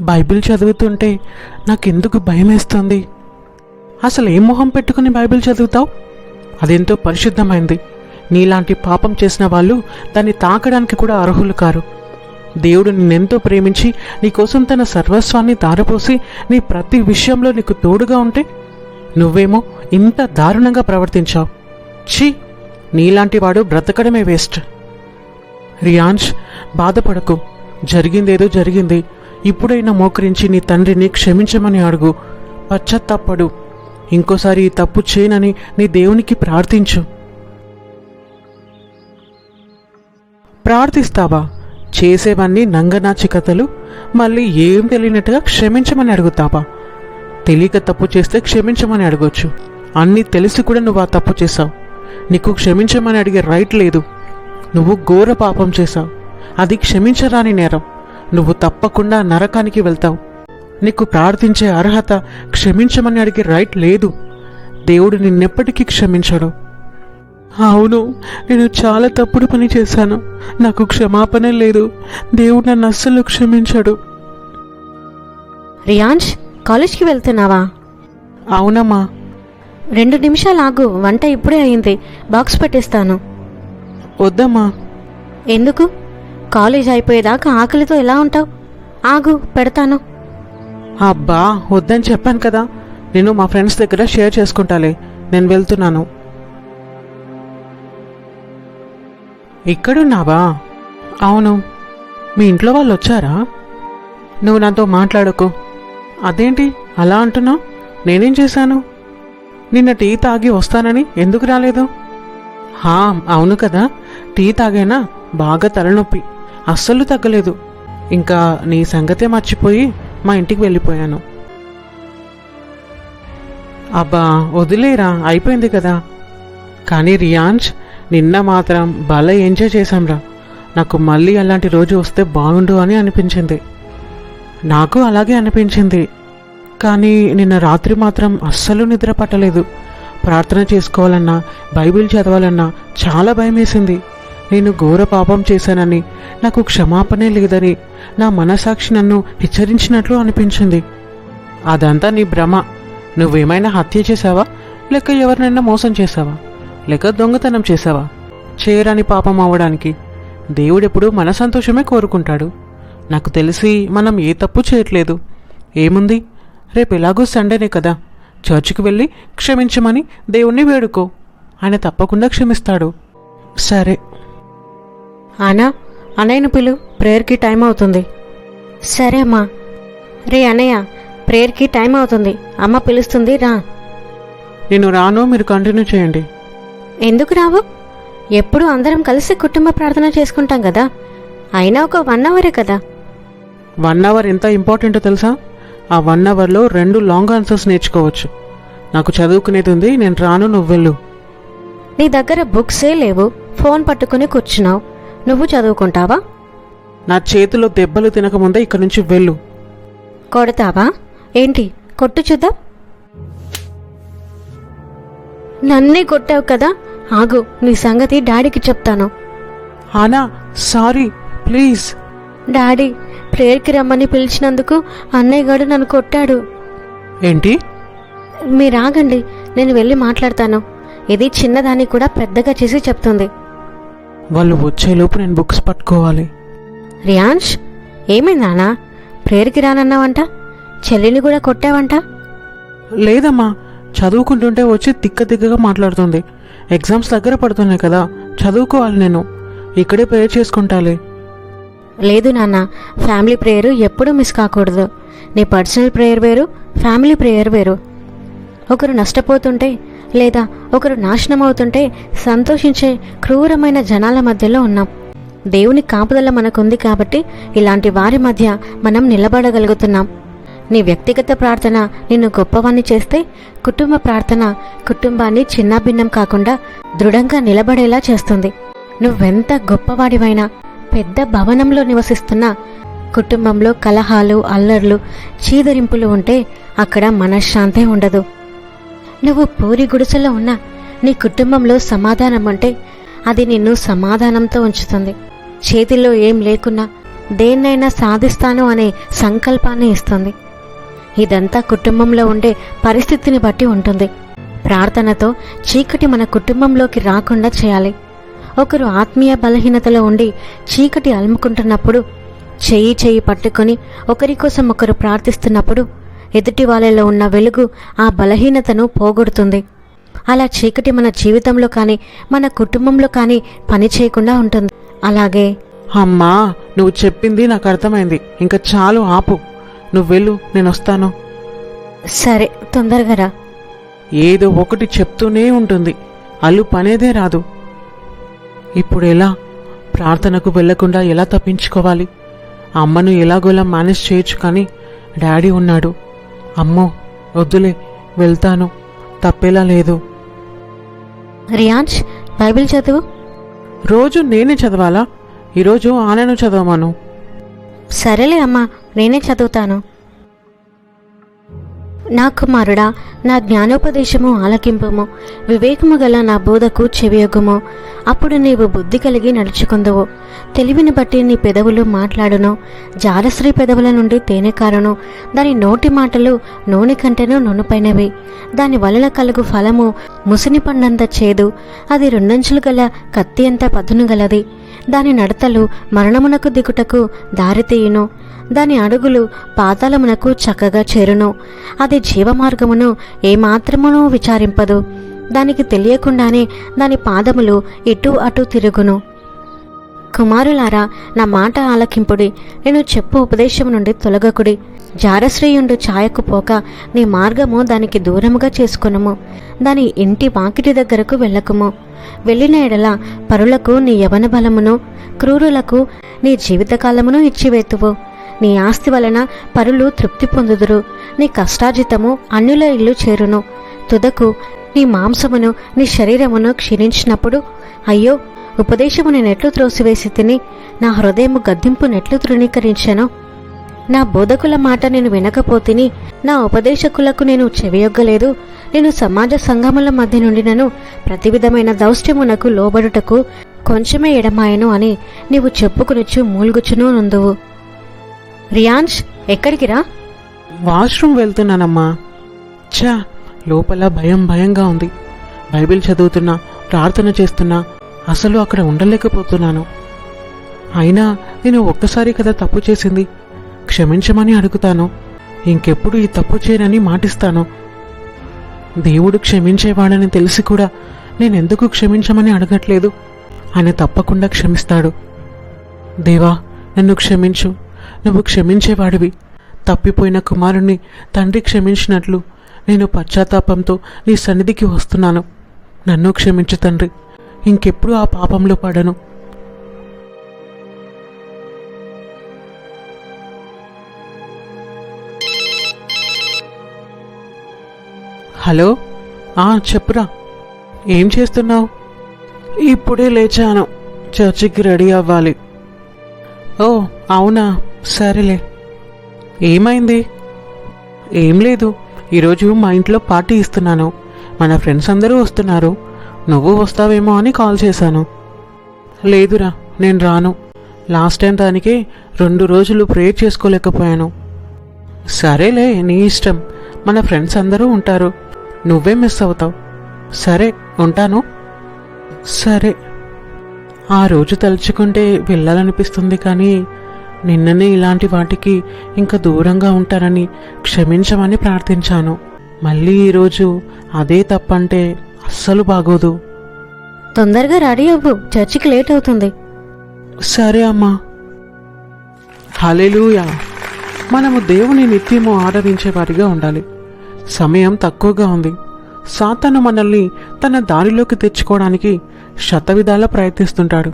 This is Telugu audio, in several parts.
బైబిల్ చదువుతుంటే నాకెందుకు భయం వేస్తుంది అసలు ఏం మొహం పెట్టుకుని బైబిల్ చదువుతావు? అదెంతో పరిశుద్ధమైంది. నీలాంటి పాపం చేసిన వాళ్ళు దాన్ని తాకడానికి కూడా అర్హులు కారు. దేవుడు నిన్నెంతో ప్రేమించి నీకోసం తన సర్వస్వాన్ని దారపోసి నీ ప్రతి విషయంలో నీకు తోడుగా ఉంటే నువ్వేమో ఇంత దారుణంగా ప్రవర్తించావు. ఛీ! నీలాంటి వాడు బ్రతకడమే వేస్ట్. రియాన్ష్ బాధపడకు. జరిగిందేదో జరిగింది. ఇప్పుడైనా మోకరించి నీ తండ్రిని క్షమించమని అడుగు. పశ్చాత్తాపడు. ఇంకోసారి ఈ తప్పు చేయనని నీ దేవునికి ప్రార్థించు. ప్రార్థిస్తావా? చేసేవన్నీ నంగనాచి కథలు. మళ్ళీ ఏం తెలియనట్టుగా క్షమించమని అడుగుతావా? తెలియక తప్పు చేస్తే క్షమించమని అడగొచ్చు. అన్నీ తెలిసి కూడా నువ్వు ఆ తప్పు చేసావు నీకు క్షమించమని అడిగే రైట్ లేదు. నువ్వు ఘోర పాపం చేశావు. అది క్షమించరాని నేరం. నువ్వు తప్పకుండా నరకానికి వెళ్తావు. నీకు ప్రార్థించే అర్హత క్షమించమని అడిగే రైట్ లేదు. దేవుడు నిన్నెప్పటికీ క్షమించడు. అవును నేను చాలా తప్పుడు పని చేశాను. నాకు క్షమాపణ లేదు. దేవుడు నన్ను అస్సలు క్షమించడు. రియాన్ష్ కాలేజ్కి వెళ్తున్నావా? అవునమ్మా. రెండు నిమిషాలు ఆగు వంట ఇప్పుడే అయింది. బాక్స్ పెట్టేస్తాను. వద్దమ్మా. ఎందుకు? కాలేజ్ అయిపోయేదాకా ఆకలితో ఎలా ఉంటావు? ఆగు పెడతాను. అబ్బా వద్దని చెప్పాను కదా. నేను మా ఫ్రెండ్స్ దగ్గర షేర్ చేసుకుంటాలే. నేను వెళ్తున్నాను. ఇక్కడున్నావా? అవును. మీ ఇంట్లో వాళ్ళు వచ్చారా? నువ్వు నాతో మాట్లాడకు. అదేంటి? అలా అంటున్నావు? నేనేం చేశాను? నిన్న టీ తాగి వస్తానని ఎందుకు రాలేదు? హా అవును కదా. టీ తాగేనా? బాగా తలనొప్పి. అస్సలు తగ్గలేదు. ఇంకా నీ సంగతే మర్చిపోయి మా ఇంటికి వెళ్ళిపోయాను. అబ్బా వదిలేరా అయిపోయింది కదా. కానీ రియాన్స్ నిన్న మాత్రం భలే ఎంజాయ్ చేశాంరా. నాకు మళ్ళీ అలాంటి రోజు వస్తే బాగుండు అని అనిపించింది. నాకు అలాగే అనిపించింది. కానీ నిన్న రాత్రి మాత్రం అస్సలు నిద్ర పట్టలేదు. ప్రార్థన చేసుకోవాలన్నా బైబిల్ చదవాలన్నా చాలా భయం వేసింది నేను ఘోర పాపం చేశానని నాకు క్షమాపణే లేదని నా మనసాక్షి నన్ను హెచ్చరించినట్లు అనిపించింది. అదంతా నీ భ్రమ. నువ్వేమైనా హత్య చేశావా? లేక ఎవరినైనా మోసం చేశావా? లేక దొంగతనం చేశావా? చేయరాని పాపం అవడానికి. దేవుడెప్పుడు మన సంతోషమే కోరుకుంటాడు. నాకు తెలిసి మనం ఏ తప్పు చేయట్లేదు. ఏముంది? రేపు ఎలాగో సండేనే కదా. చర్చికి వెళ్ళి క్షమించమని దేవుణ్ణి వేడుకో. ఆయన తప్పకుండా క్షమిస్తాడు. సరే. అనా అన్నయ్యను పిలు ప్రేయర్కి టైం అవుతుంది. సరే అమ్మా. రే అన్నయ్య ప్రేయర్కి టైం అవుతుంది. అమ్మ పిలుస్తుంది రా. నేను రాను మీరు కంటిన్యూ చేయండి. ఎందుకు రావు? ఎప్పుడు అందరం కలిసి కుటుంబ ప్రార్థన చేసుకుంటాం కదా. అయినా ఒక వన్ అవరే కదా. వన్ అవర్ ఎంత ఇంపార్టెంటో తెలుసా? ఆ వన్ అవర్లో రెండు లాంగ్ ఆన్సర్స్ నేర్చుకోవచ్చు. నాకు చదువుకునేది ఉంది నేను రాను నువ్వు వెళ్ళు. నీ దగ్గర బుక్సే లేవు ఫోన్ పట్టుకుని కూర్చున్నావు. నువ్వు చదువుకుంటావా? నా చేతిలో దెబ్బలు తినకముందే ఇక్కడి నుంచి వెళ్ళు. కొడతావా? ఏంటి? కొట్టు చూద్దాం. నన్నే కొట్టావు కదా? ఆగు నీ సంగతి డాడీకి చెప్తాను. Ana sorry please. డాడీ ప్రేయర్కి రమ్మని పిలిచినందుకు అన్నయ్య గారు నన్ను కొట్టాడు. ఏంటి? మీరు ఆగండి నేను వెళ్ళి మాట్లాడతాను. ఇది చిన్నదాన్ని కూడా పెద్దగా చేసి చెప్తుంది. వాళ్ళు వచ్చేలోపు నేను బుక్స్ పట్టుకోవాలి. రియాన్ష్ ఏమైంది నానా ప్రేయర్కి రానన్నావంట? చెల్లిని కూడా కొట్టావంట? లేదమ్మా చదువుకుంటుంటే వచ్చి తిక్క తిక్కగా మాట్లాడుతుంది. ఎగ్జామ్స్ దగ్గర పడుతున్నాయి కదా చదువుకోవాలి నేను. ఇక్కడే ప్రేయర్ చేసుకుంటాలే. లేదు నాన్న ఫ్యామిలీ ప్రేయర్ ఎప్పుడూ మిస్ కాకూడదు. నీ పర్సనల్ ప్రేయర్ వేరు ఫ్యామిలీ ప్రేయర్ వేరు. ఒకరు నష్టపోతుంటే లేదా ఒకరు నాశనం అవుతుంటే సంతోషించే క్రూరమైన జనాల మధ్యలో ఉన్నాం. దేవుని కాపుదల మనకుంది కాబట్టి ఇలాంటి వారి మధ్య మనం నిలబడగలుగుతున్నాం. నీ వ్యక్తిగత ప్రార్థన నిన్ను గొప్పవాణ్ణి చేస్తే కుటుంబ ప్రార్థన కుటుంబాన్ని చిన్నాభిన్నం కాకుండా దృఢంగా నిలబడేలా చేస్తుంది. నువ్వెంత గొప్పవాడివైనా పెద్ద భవనంలో నివసిస్తున్నా కుటుంబంలో కలహాలు అల్లర్లు చీదరింపులు ఉంటే అక్కడ మనశ్శాంతే ఉండదు. నువ్వు పూరి గుడిసెలో ఉన్నా నీ కుటుంబంలో సమాధానం ఉంటే అది నిన్ను సమాధానంతో ఉంచుతుంది. చేతిలో ఏం లేకున్నా దేన్నైనా సాధిస్తాను అనే సంకల్పాన్ని ఇస్తుంది. ఇదంతా కుటుంబంలో ఉండే పరిస్థితిని బట్టి ఉంటుంది. ప్రార్థనతో చీకటి మన కుటుంబంలోకి రాకుండా చేయాలి. ఒకరు ఆత్మీయ బలహీనతలో ఉండి చీకటి అలుముకుంటున్నప్పుడు చెయ్యి చెయ్యి పట్టుకొని ఒకరి కోసం ఒకరు ప్రార్థిస్తున్నప్పుడు ఎదుటి వాళ్ళలో ఉన్న వెలుగు ఆ బలహీనతను పోగొడుతుంది. అలా చీకటి మన జీవితంలో కానీ మన కుటుంబంలో కానీ పని చేయకుండా ఉంటుంది. అలాగే అమ్మా నువ్వు చెప్పింది నాకు అర్థమైంది. ఇంకా చాలు ఆపు. నువ్వు వెళ్ళు నేను వస్తాను. సరే తొందరగా రా. ఏదో ఒకటి చెప్తూనే ఉంటుంది. అల్లు పనేదే రాదు. ఇప్పుడు ఎలా? ప్రార్థనకు వెళ్ళకుండా ఎలా తప్పించుకోవాలి? అమ్మను ఎలాగోలా మేనేజ్ చేయొచ్చు కానీ డాడీ ఉన్నాడు. అమ్మో వద్దులే వెళ్తాను. తప్పేలా లేదు. రియాన్స్ బైబిల్ చదువు. రోజు నేనే చదవాలా? ఈరోజు ఆనను చదవమను. సరేలే అమ్మా నేనే చదువుతాను. నా కుమారుడా నా జ్ఞానోపదేశము ఆలకింపము. వివేకము గల నా బోధకు చెవియొగ్గుము. అప్పుడు నీవు బుద్ధి కలిగి నడుచుకుందువు. తెలివిని బట్టి నీ పెదవులు మాట్లాడును. జారశ్రీ పెదవుల నుండి తేనె కారును. దాని నోటి మాటలు నూనె కంటేనూ నూనెపైనవి. దాని వలన కలుగు ఫలము ముసిని పండంత చేదు. అది రెండంచులు గల కత్తి అంత పదును గలది. దాని నడతలు మరణమునకు దిగుటకు దారితీయును దాని అడుగులు పాతాళమునకు చక్కగా చేరును. అది జీవమార్గమును ఏమాత్రమును విచారింపదు. దానికి తెలియకుండానే దాని పాదములు ఇటు అటు తిరుగును. కుమారులారా నా మాట ఆలకింపుడి. నేను చెప్పు ఉపదేశం నుండి తొలగకుడి. జారశ్రేయుండు ఛాయకు పోక నీ మార్గము దానికి దూరముగా చేసుకొనుము. దాని ఇంటి వాకిటి దగ్గరకు వెళ్ళకుము. వెళ్ళిన ఎడల పరులకు నీ యవన బలమును క్రూరులకు నీ జీవితకాలమును ఇచ్చివేతువు. నీ ఆస్తి వలన పరులు తృప్తి పొందుదురు. నీ కష్టార్జితము అన్యుల ఇల్లు చేరును. తుదకు నీ మాంసమును నీ శరీరమును క్షీణించినప్పుడు అయ్యో ఉపదేశము నేనెట్లు త్రోసివేసి తిని నా హృదయము గద్దింపు నెట్లు తృణీకరించాను. నా బోధకుల మాట నేను వినకపోతిని నా ఉపదేశకులకు నేను చెవియొగ్గలేదు. నేను సమాజ సంఘముల మధ్య నుండినను ప్రతి విధమైన దౌష్ట్యమునకు లోబడుటకు కొంచెమే ఎడమాయను అని నీవు చెప్పుకునిచ్చు మూల్గుచును నుందువు. రియాంష్ ఎక్కడికి రా? వాష్రూమ్ వెళ్తున్నానమ్మా. ఛా లోపల భయం భయంగా ఉంది. బైబిల్ చదువుతున్నా ప్రార్థన చేస్తున్నా అసలు అక్కడ ఉండలేకపోతున్నాను. అయినా నేను ఒక్కసారి కదా తప్పు చేసింది. క్షమించమని అడుగుతాను. ఇంకెప్పుడు ఈ తప్పు చేయనని మాటిస్తాను. దేవుడు క్షమించేవాడని తెలిసి కూడా నేనెందుకు క్షమించమని అడగట్లేదు. ఆయన తప్పకుండా క్షమిస్తాడు. దేవా నన్ను క్షమించు. నువ్వు క్షమించేవాడివి. తప్పిపోయిన కుమారుణ్ణి తండ్రి క్షమించినట్లు నేను పశ్చాత్తాపంతో నీ సన్నిధికి వస్తున్నాను. నన్ను క్షమించు తండ్రి. ఇంకెప్పుడు ఆ పాపంలో పడను. హలో? ఆ చెప్పురా. ఏం చేస్తున్నావు? ఇప్పుడే లేచాను. చర్చికి రెడీ అవ్వాలి. ఓ అవునా? సరేలే. ఏమైంది? ఏం లేదు. ఈరోజు మా ఇంట్లో పార్టీ ఇస్తున్నాను. మన ఫ్రెండ్స్ అందరూ వస్తున్నారు. నువ్వు వస్తావేమో అని కాల్ చేశాను. లేదురా నేను రాను. లాస్ట్ టైం దానికి రెండు రోజులు ప్రేయర్ చేసుకోలేకపోయాను. సరేలే నీ ఇష్టం. మన ఫ్రెండ్స్ అందరూ ఉంటారు. నువ్వే మిస్ అవుతావు. సరే ఉంటాను. సరే. ఆ రోజు తలుచుకుంటే వెళ్ళాలనిపిస్తుంది కానీ నిన్ననే ఇలాంటి వాటికి ఇంకా దూరంగా ఉంటారని క్షమించమని ప్రార్థించాను. మళ్ళీ ఈరోజు అదే తప్పంటే అస్సలు బాగోదు. తొందరగా రెడీ అవ్వు. చర్చికి లేట్ అవుతుంది. సరే అమ్మా. హలెలూయా మనము దేవుని నిత్యము ఆదరించే వారిగా ఉండాలి. సమయం తక్కువగా ఉంది. సాతాను మనల్ని తన దారిలోకి తెచ్చుకోవడానికి శతవిధాల ప్రయత్నిస్తుంటాడు.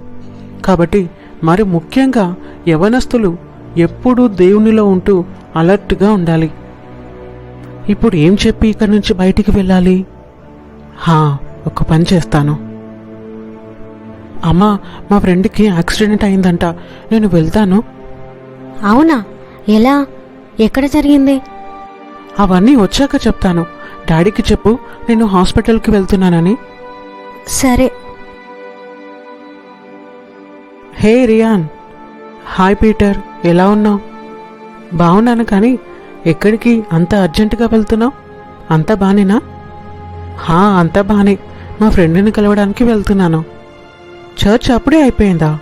కాబట్టి మరి ముఖ్యంగా యవనస్తులు ఎప్పుడూ దేవునిలో ఉంటూ అలర్ట్గా ఉండాలి. ఇప్పుడు ఏం చెప్పి ఇక్కడి నుంచి బయటికి వెళ్ళాలి? హా ఒక పని చేస్తాను. అమ్మా మా ఫ్రెండ్కి యాక్సిడెంట్ అయిందంట. నేను వెళ్తాను. అవునా? ఎలా? ఎక్కడ జరిగింది? అవన్నీ వచ్చాక చెప్తాను. డాడీకి చెప్పు నేను హాస్పిటల్కి వెళ్తున్నానని. సరే హే రియాన్. హాయ్ పీటర్ ఎలా ఉన్నావు? బాగున్నాను కానీ ఎక్కడికి అంత అర్జెంటుగా వెళ్తున్నావు? అంతా బానేనా? హా అంతా బానే. మా ఫ్రెండ్ని కలవడానికి వెళ్తున్నాను. చర్చ్ అప్పుడే అయిపోయిందా?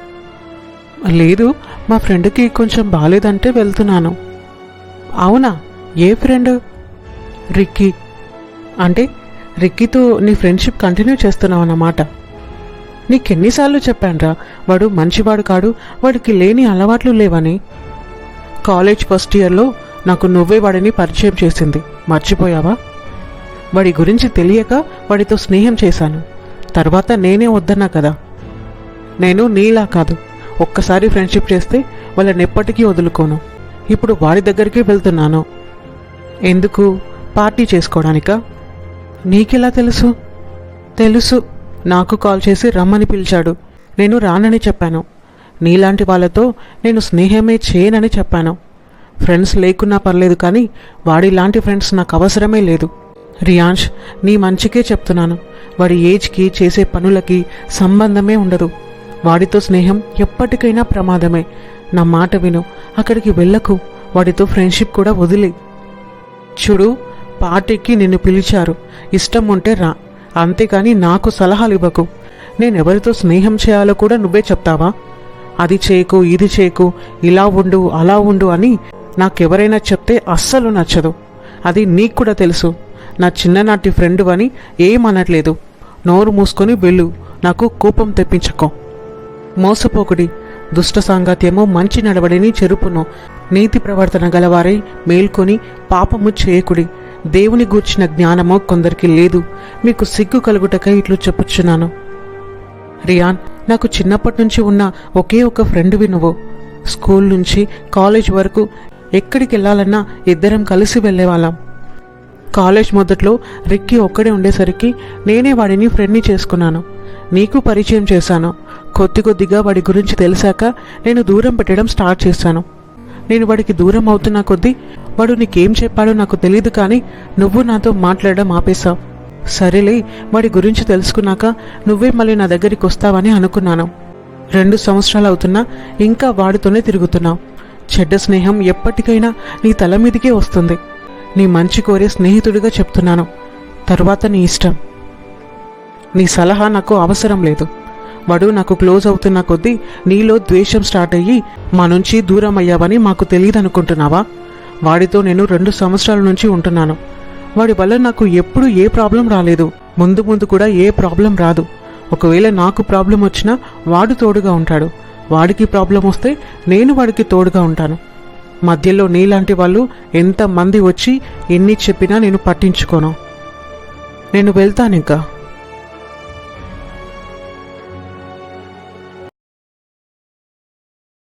లేదు మా ఫ్రెండ్కి కొంచెం బాగాలేదంటే వెళ్తున్నాను. అవునా? ఏ ఫ్రెండ్? రిక్కీ. అంటే రిక్కీతో నీ ఫ్రెండ్షిప్ కంటిన్యూ చేస్తున్నావు అన్నమాట నీకెన్నిసార్లు చెప్పానురా? వాడు మంచివాడు కాడు వాడికి లేని అలవాట్లు లేవని. కాలేజ్ ఫస్ట్ ఇయర్లో నాకు నువ్వే వాడిని పరిచయం చేసింది. మర్చిపోయావా? వాడి గురించి తెలియక వాడితో స్నేహం చేశాను. తర్వాత నేనే వద్దన్నా కదా. నేను నీలా కాదు. ఒక్కసారి ఫ్రెండ్షిప్ చేస్తే వాళ్ళని ఎప్పటికీ వదులుకోను. ఇప్పుడు వాడి దగ్గరికి వెళ్తున్నాను. ఎందుకు? పార్టీ చేసుకోవడానికా నీకెలా తెలుసు? తెలుసు. నాకు కాల్ చేసి రమ్మని పిలిచాడు. నేను రానని చెప్పాను. నీలాంటి వాళ్ళతో నేను స్నేహమే చేయనని చెప్పాను. ఫ్రెండ్స్ లేకున్నా పర్లేదు కానీ వాడిలాంటి ఫ్రెండ్స్ నాకు అవసరమే లేదు. రియాన్ష్ నీ మంచికే చెప్తున్నాను. వాడి ఏజ్కి చేసే పనులకి సంబంధమే ఉండదు. వాడితో స్నేహం ఎప్పటికైనా ప్రమాదమే. నా మాట విను. అక్కడికి వెళ్ళకు. వాడితో ఫ్రెండ్షిప్ కూడా వదిలే. చూడు పార్టీకి నిన్ను పిలిచారు. ఇష్టం ఉంటే రా. అంతేకాని నాకు సలహాలు ఇవ్వకు నేనెవరితో స్నేహం చేయాలో కూడా నువ్వే చెప్తావా? అది చేయకు ఇది చేయకు ఇలా ఉండు అలా ఉండు అని నాకెవరైనా చెప్తే అస్సలు నచ్చదు. అది నీకు కూడా తెలుసు. నా చిన్ననాటి ఫ్రెండు అని ఏమనట్లేదు. నోరు మూసుకొని వెళ్ళు. నాకు కోపం తెప్పించుకో. మోసపోకుడి. దుష్ట సాంగత్యము మంచి నడవడిని చెరుపును. నీతి ప్రవర్తన గలవారై మేల్కొని పాపము చేయకుడి. దేవుని గూర్చిన జ్ఞానము కొందరికి లేదు. మీకు సిగ్గు కలుగుటకై ఇట్లు చెప్పుచున్నాను. రియాన్ నాకు చిన్నప్పటి నుంచి ఉన్న ఒకే ఒక ఫ్రెండ్వి నువ్వు. స్కూల్ నుంచి కాలేజ్ వరకు ఎక్కడికి వెళ్ళాలన్నా ఇద్దరం కలిసి వెళ్ళేవాళ్ళం. కాలేజ్ మొదట్లో రిక్కి ఒక్కడే ఉండేసరికి నేనే వాడిని ఫ్రెండ్ని చేసుకున్నాను. నీకు పరిచయం చేశాను. కొద్ది కొద్దిగా వాడి గురించి తెలిసాక నేను దూరం పెట్టడం స్టార్ట్ చేశాను. నేను వాడికి దూరం అవుతున్న కొద్దీ వాడు నీకేం చెప్పాడో నాకు తెలియదు కానీ నువ్వు నాతో మాట్లాడడం ఆపేశావు. సరేలే వాడి గురించి తెలుసుకున్నాక నువ్వే మళ్ళీ నా దగ్గరికి వస్తావని అనుకున్నాను. రెండు సంవత్సరాలు అవుతున్నా ఇంకా వాడితోనే తిరుగుతున్నావు. చెడ్డ స్నేహం ఎప్పటికైనా నీ తల మీదకే వస్తుంది. నీ మంచి కోరే స్నేహితుడిగా చెప్తున్నాను. తరువాత నీ ఇష్టం. నీ సలహా నాకు అవసరం లేదు. వాడు నాకు క్లోజ్ అవుతున్న కొద్దీ నీలో ద్వేషం స్టార్ట్ అయ్యి మా నుంచి దూరం అయ్యావని మాకు తెలియదు అనుకుంటున్నావా వాడితో నేను రెండు సంవత్సరాల నుంచి ఉంటున్నాను. వాడి వల్ల నాకు ఎప్పుడు ఏ ప్రాబ్లం రాలేదు. ముందు ముందు కూడా ఏ ప్రాబ్లం రాదు. ఒకవేళ నాకు ప్రాబ్లం వచ్చినా వాడు తోడుగా ఉంటాడు. వాడికి ప్రాబ్లం వస్తే నేను వాడికి తోడుగా ఉంటాను. మధ్యలో నీలాంటి వాళ్ళు ఎంతమంది వచ్చి ఎన్ని చెప్పినా నేను పట్టించుకోను. నేను వెళ్తాను ఇంకా